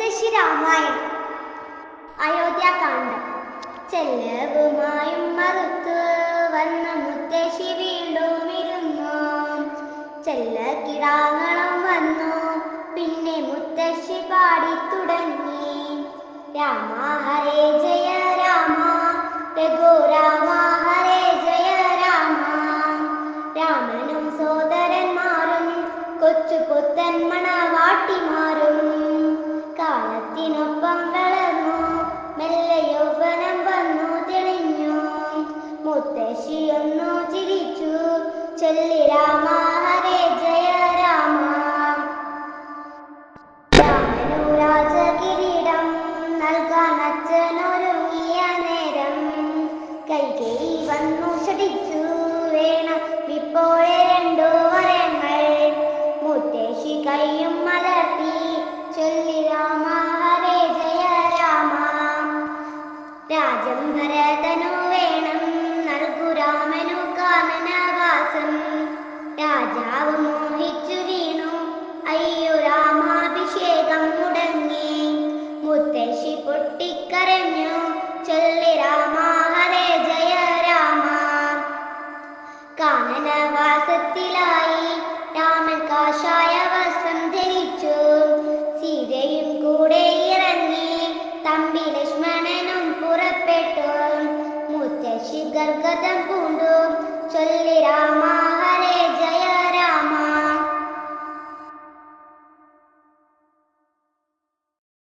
മുത്തശ്ശി രാമായണം. അയോധ്യാകാന്ഡം ചെല്ലവുമായും മറുത്ത് വന്ന മുത്തശ്ശി വീണ്ടും ഇരുന്നു. ചെല്ല വന്നു ചൊല്ലി രാമ ഹരേ ജയ രാമ. രാമനു രാജകിരീടം നൽകാൻ അച്ഛനൊരുങ്ങിയ നേരം കൈകേയി വന്നു ഷടിച്ചു ഋഷി ഗർഗതം പൂണ്ടു? ചൊല്ലി രാമ